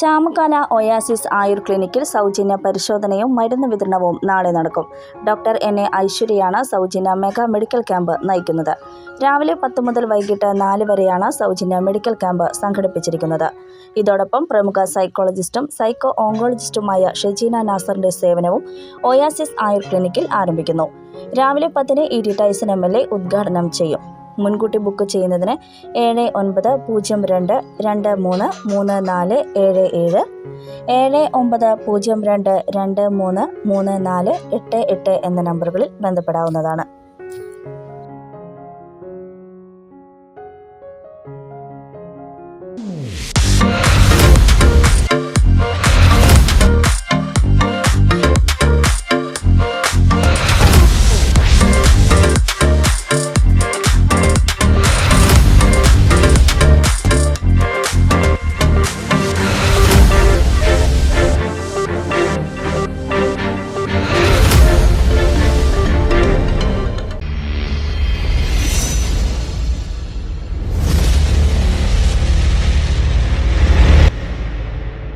Chamakkala oasis ആയുർ ക്ലിനിക്കിൽ സൗജന്യ പരിശോധനയും മരുന്ന് വിതരണവും നാളെ നടക്കും. Doctor N. എ. ഐശ്വര്യയാണ് സൗജന്യ മെഗാ മെഡിക്കൽ ക്യാമ്പ് നയിക്കുന്നത്. രാവിലെ പത്ത് മുതൽ വൈകിട്ട് നാല് വരെയാണ് സൗജന്യ മെഡിക്കൽ ക്യാമ്പ് സംഘടിപ്പിച്ചിരിക്കുന്നത്. ഇതോടൊപ്പം പ്രമുഖ സൈക്കോളജിസ്റ്റും സൈക്കോ ഓങ്കോളജിസ്റ്റുമായ ഷെജീന നാസറിന്റെ സേവനവും ഒയാസിസ് ആയുർ ക്ലിനിക്കിൽ ആരംഭിക്കുന്നു. രാവിലെ പത്തിന് E T Taison M. L. A. ഉദ്ഘാടനം ചെയ്യും. മുൻകൂട്ടി ബുക്ക് ചെയ്യുന്നതിന് ഏഴ് ഒൻപത് പൂജ്യം രണ്ട് രണ്ട് മൂന്ന് മൂന്ന് നാല് ഏഴ് ഏഴ് ഏഴ് ഒമ്പത് പൂജ്യം രണ്ട് രണ്ട് മൂന്ന് മൂന്ന് നാല് എട്ട് എട്ട് എന്ന നമ്പറുകളിൽ ബന്ധപ്പെടാവുന്നതാണ് Mm.